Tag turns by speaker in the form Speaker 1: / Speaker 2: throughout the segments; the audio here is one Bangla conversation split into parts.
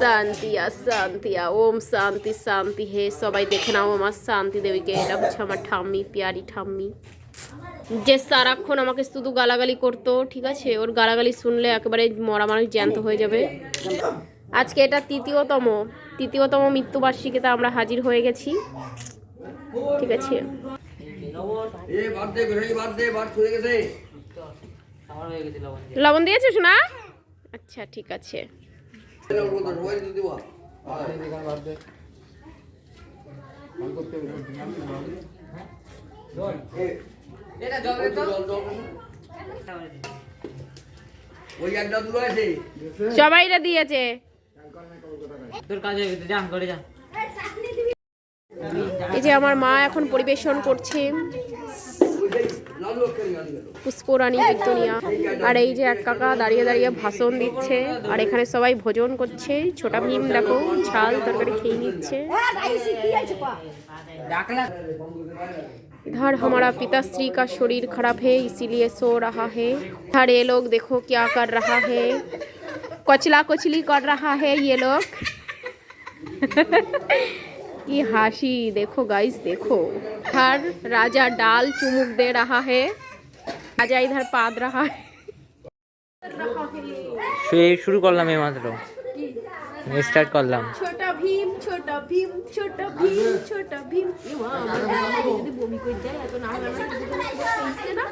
Speaker 1: শান্তিয়া শান্তিয়া ওম শান্তি শান্তি হে সবাই দেখে নাও আমার শান্তি দেবীকে। এটা হচ্ছে আমার ঠাম্মি পিয়ারি ঠাম্মি। যে সারাক্ষণ আমাকে শুধু গালাগালি করতো ঠিক আছে? ওর গালাগালি শুনলে একেবারে মরা মানুষ জ্যান্ত হয়ে যাবে। আজকে এটা তৃতীয়তম তৃতীয়তম মৃত্যুবার্ষিকীতে আমরা হাজির হয়ে গেছি। ঠিক আছে? লবণ দিয়েছিস না আচ্ছা ঠিক আছে।
Speaker 2: সবাই
Speaker 1: দিয়েছে। এই যে আমার মা এখন পরিবেশন করছে।
Speaker 2: লালু অক্ষরে গান গেল
Speaker 1: পুষ্পরানী কীর্তনিয়া আর এই যে এক কাকা দাঁড়িয়ে দাঁড়িয়ে ভাষণ দিচ্ছে আর এখানে সবাই ভোজন করছে ছোটা ভীম দেখো ঝাল তরকারি খেয়ে নিচ্ছে
Speaker 3: ডাকলা
Speaker 1: इधर हमारा पिताश्री का शरीर खराब है इसीलिए सो रहा है इधर ये लोग देखो क्या कर रहा है कचला कचली कर रहा है ये लोग की हाशी देखो गाइस देखो इधर राजा डाल चुमुक दे रहा है राजा इधर पाद रहा है
Speaker 3: এই শুরু করলাম এই মাত্র স্টার্ট করলাম
Speaker 1: ছোটা ভীম ছোটা ভীম ছোটা ভীম ছোটা ভীম এ মা, আমার বাবা আমাকে যদি বমি করে যায় এত নাম আমার হইছে না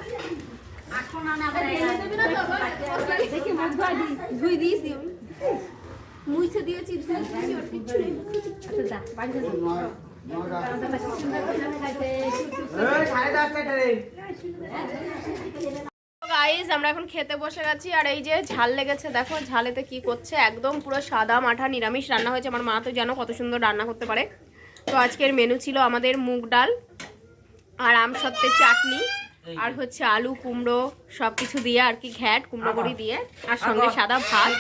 Speaker 1: দেখি মুখ ধোয়া দি ধুই দিয়েছি আমি মুইছে দিয়েছি নেই। গাইস আমরা এখন খেতে বসে গেছি আর এই যে ঝাল লেগেছে, দেখো ঝালেতে কি করছে, একদম পুরো সাদা মাঠা নিরামিষ রান্না হয়েছে। আমার মা তো জানো কত সুন্দর রান্না করতে পারে। তো আজকের মেনু ছিল আমাদের মুগ ডাল আর আম সত্ত্বের চাটনি। আর হচ্ছে আলু কুমড়ো সব কিছু দিয়ে আর কি ঘ্যাট কুমড়ো বড়ি দিয়ে আর সঙ্গে সাদা ভাত।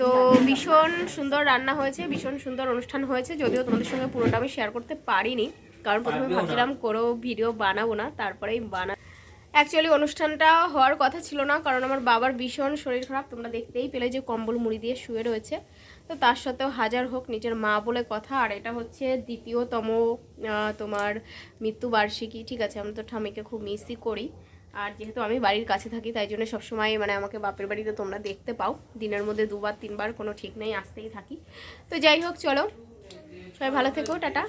Speaker 1: তো ভীষণ সুন্দর রান্না হয়েছে ভীষণ সুন্দর অনুষ্ঠান হয়েছে যদিও তোমাদের সঙ্গে পুরোটা আমি শেয়ার করতে পারিনি কারণ প্রথমে ভাবছিলাম কোনো ভিডিও বানাবো না তারপরেই বানা অ্যাকচুয়ালি অনুষ্ঠানটা হওয়ার কথা ছিল না, কারণ আমার বাবার ভীষণ শরীর খারাপ। তোমরা দেখতেই পেলে যে কম্বল মুড়ি দিয়ে শুয়ে রয়েছে। তো তার সাথেও হাজার হোক নিজের মা বলে কথা। আর এটা হচ্ছে দ্বিতীয়তম তোমার মৃত্যুবার্ষিকী। ঠিক আছে, আমি তো ঠামিকে খুব মিসই করি। আর যেহেতু আমি বাড়ির কাছে থাকি, তাই জন্য সবসময় মানে আমাকে বাপের বাড়িতে তোমরা দেখতে পাও। দিনের মধ্যে দুবার, তিনবার কোনো ঠিক নেই, আসতেই থাকি। তো যাই হোক, চলো। সবাই ভালো থেকো টাটা!